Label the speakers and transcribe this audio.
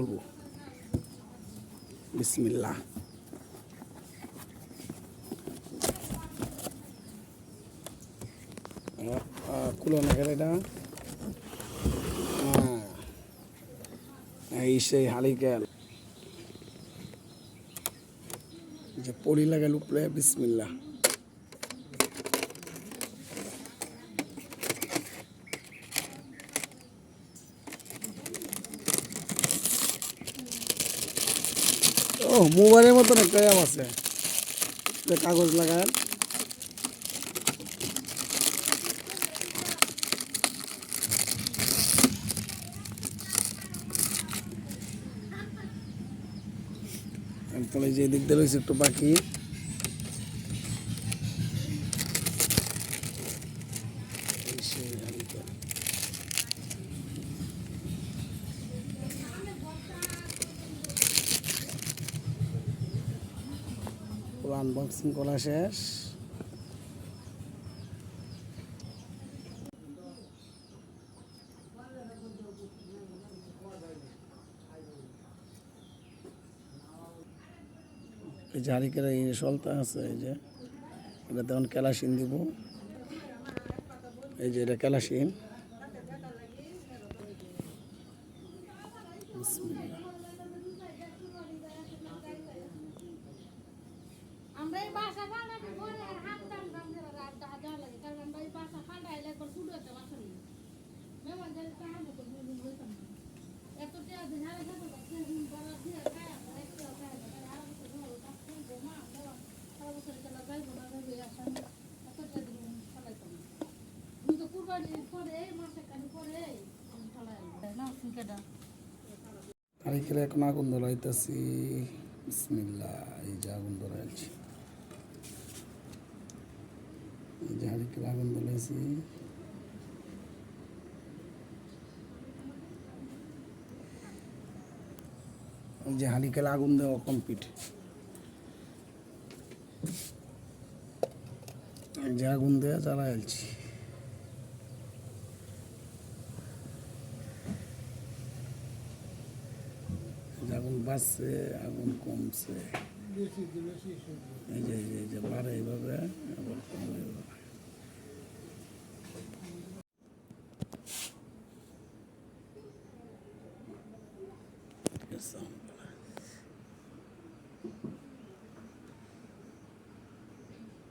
Speaker 1: বলব বিসমিল্লাহ খুলো না গেলে এটা। এই সেই হালিকেল যে পড়ি লাগাল উপরে বিসমিল্লাহ ও, মোবাইলের মতন একটা অ্যাপ আছে। কাগজ লাগায়। তাহলে যে দিক দিয়ে রয়েছে একটু বাকি এই সেই হারিকেন। পুরো আনবক্সিং করা শেষ। এই যে এই সলতা আছে, এই যে, এটা তখন ক্যালাসিন দিব। এই যে এটা ক্যালাসিন বিসমিল্লাহ। হারিকের এখন আগুন ধরাইতেছি বিসমিল্লাহ এই যে আগুন ধরাইছি এই যে হারিকের আগুন ধরাইছি এই যে হালিকেল আগুন দেওয়া কমপ্লিট এই যে আগুন দেওয়া চালা এলছি আগুন বাড়ছে, আগুন কমছে। এই যে এই যে বাড়ে এইভাবে, আবার কমে some.